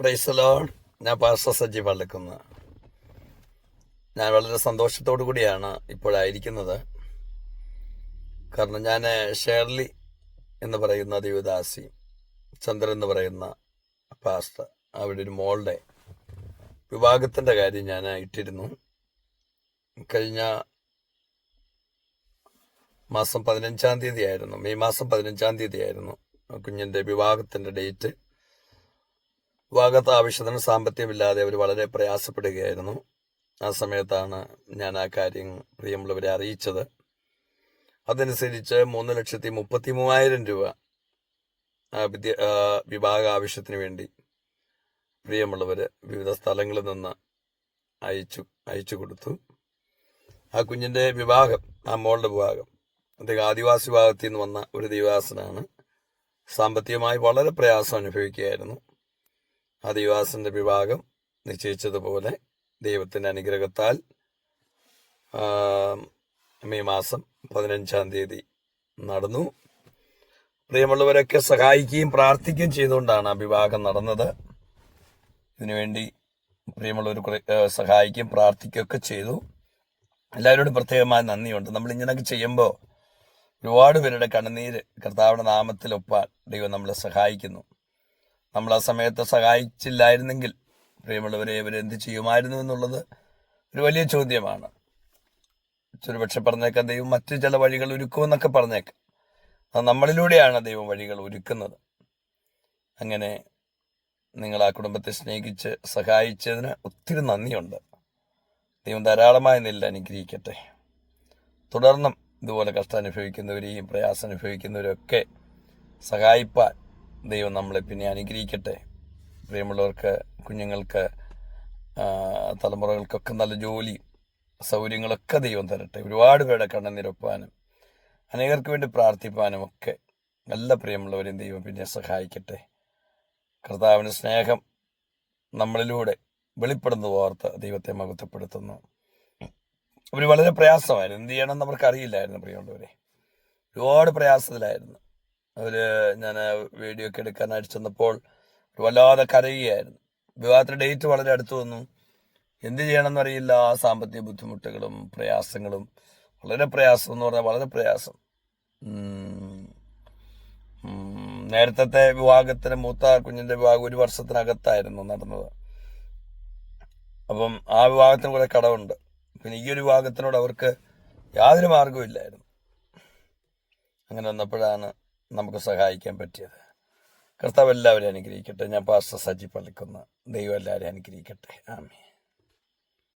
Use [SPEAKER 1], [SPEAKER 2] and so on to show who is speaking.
[SPEAKER 1] പ്രൈസലോൺ ഞാൻ പാസ്റ്റർ സജ്ജി പള്ളിക്കുന്ന്. ഞാൻ വളരെ സന്തോഷത്തോടു കൂടിയാണ് ഇപ്പോഴായിരിക്കുന്നത് കാരണം ഞാൻ ഷേർലി എന്ന് പറയുന്ന ദേവദാസി ചന്ദ്രൻ എന്ന് പറയുന്ന പാസ്റ്റർ അവിടെ ഒരു മോളുടെ വിവാഹത്തിന്റെ കാര്യം ഞാൻ ഇട്ടിരുന്നു. കഴിഞ്ഞ മാസം പതിനഞ്ചാം തീയതി ആയിരുന്നു. മെയ് മാസം പതിനഞ്ചാം തീയതി ആയിരുന്നു കുഞ്ഞിന്റെ വിവാഹത്തിന്റെ ഡേറ്റ്. വിവാഹത്തെ ആവശ്യത്തിന് സാമ്പത്തികമില്ലാതെ അവർ വളരെ പ്രയാസപ്പെടുകയായിരുന്നു. ആ സമയത്താണ് ഞാൻ ആ കാര്യം പ്രിയമുള്ളവരെ അറിയിച്ചത്. അതനുസരിച്ച് മൂന്ന് ലക്ഷത്തി മുപ്പത്തി മൂവായിരം രൂപ വിദ്യ വിഭാഗ ആവശ്യത്തിന് വേണ്ടി പ്രിയമുള്ളവർ വിവിധ സ്ഥലങ്ങളിൽ നിന്ന് അയച്ചു അയച്ചു കൊടുത്തു. ആ കുഞ്ഞിന്റെ വിവാഹം ആ മോളുടെ വിഭാഗം അദ്ദേഹം ആദിവാസി വിഭാഗത്തിൽ നിന്ന് വന്ന ഒരു ദേവദാസനാണ് സാമ്പത്തികമായി വളരെ പ്രയാസം അനുഭവിക്കുകയായിരുന്നു. ആ വിഭാഗം നിശ്ചയിച്ചതുപോലെ ദൈവത്തിന്റെ അനുഗ്രഹത്താൽ മെയ് മാസം പതിനഞ്ചാം തീയതി നടന്നു. പ്രിയമുള്ളവരൊക്കെ സഹായിക്കുകയും പ്രാർത്ഥിക്കുകയും ചെയ്തുകൊണ്ടാണ് ആ വിവാഹം നടന്നത്. ഇതിനുവേണ്ടി പ്രിയമുള്ളവർ സഹായിക്കുകയും പ്രാർത്ഥിക്കുകയൊക്കെ ചെയ്തു. എല്ലാവരോടും പ്രത്യേകമായ നന്ദിയുണ്ട്. നമ്മൾ ഇങ്ങനെയൊക്കെ ചെയ്യുമ്പോൾ ഒരുപാട് പേരുടെ കണ്ണുനീര് കർത്താവിന്റെ നാമത്തിൽ ദൈവം നമ്മളെ സഹായിക്കുന്നു. നമ്മൾ ആ സമയത്ത് സഹായിച്ചില്ലായിരുന്നെങ്കിൽ പ്രിയമുള്ളവരെ ഇവരെന്ത് ചെയ്യുമായിരുന്നു എന്നുള്ളത് ഒരു വലിയ ചോദ്യമാണ്. ഒരുപക്ഷെ പറഞ്ഞേക്കാം ദൈവം മറ്റു ചില വഴികൾ ഒരുക്കുമെന്നൊക്കെ പറഞ്ഞേക്കാം. അത് നമ്മളിലൂടെയാണ് ദൈവം വഴികൾ ഒരുക്കുന്നത്. അങ്ങനെ നിങ്ങൾ ആ കുടുംബത്തെ സ്നേഹിച്ച് സഹായിച്ചതിന് ഒത്തിരി നന്ദിയുണ്ട്. ദൈവം ധാരാളമായി നില അനുഗ്രഹിക്കട്ടെ. തുടർന്നും ഇതുപോലെ കഷ്ടം അനുഭവിക്കുന്നവരെയും പ്രയാസം അനുഭവിക്കുന്നവരൊക്കെ സഹായിപ്പാൻ ദൈവം നമ്മളെ പിന്നെ അനുഗ്രഹിക്കട്ടെ. പ്രിയമുള്ളവർക്ക് കുഞ്ഞുങ്ങൾക്ക് തലമുറകൾക്കൊക്കെ നല്ല ജോലി സൗകര്യങ്ങളൊക്കെ ദൈവം തരട്ടെ. ഒരുപാട് പേരുടെ കണ്ണുനിരപ്പാനും അനേകർക്ക് വേണ്ടി പ്രാർത്ഥിപ്പാനും ഒക്കെ നല്ല പ്രിയമുള്ളവരെയും ദൈവം പിന്നെ സഹായിക്കട്ടെ. കർത്താവിന് സ്നേഹം നമ്മളിലൂടെ വെളിപ്പെടുന്ന ഓർത്ത് ദൈവത്തെ മഹത്വപ്പെടുത്തുന്നു. അവർ വളരെ പ്രയാസമായിരുന്നു. എന്ത് ചെയ്യണമെന്ന് അവർക്ക് അറിയില്ലായിരുന്നു പ്രിയമുള്ളവരെ. ഒരുപാട് പ്രയാസത്തിലായിരുന്നു. അവർ ഞാൻ വീഡിയോ ഒക്കെ എടുക്കാനായിട്ട് ചെന്നപ്പോൾ വല്ലാതെ കരയുകയായിരുന്നു. വിവാഹത്തിന് ഡേറ്റ് വളരെ അടുത്ത് വന്നു. എന്ത് ചെയ്യണമെന്ന് അറിയില്ല. ആ സാമ്പത്തിക ബുദ്ധിമുട്ടുകളും പ്രയാസങ്ങളും വളരെ പ്രയാസം എന്ന് പറഞ്ഞാൽ വളരെ പ്രയാസം. നേരത്തെ വിവാഹത്തിന് മൂത്ത കുഞ്ഞിന്റെ വിവാഹം ഒരു വർഷത്തിനകത്തായിരുന്നു നടന്നത്. അപ്പം ആ വിവാഹത്തിന് കുറെ കടമുണ്ട്. പിന്നെ ഈ ഒരു വിവാഹത്തിനോട് അവർക്ക് യാതൊരു മാർഗവും ഇല്ലായിരുന്നു. അങ്ങനെ വന്നപ്പോഴാണ് നമുക്ക് സഹായിക്കാൻ പറ്റിയത്. കർത്താവ് എല്ലാവരെയും അനുഗ്രഹിക്കട്ടെ. ഞാൻ പാസ്റ്റർ സജി പള്ളിക്കുന്ന ദൈവം എല്ലാവരെയും അനുഗ്രഹിക്കട്ടെ. ആമേ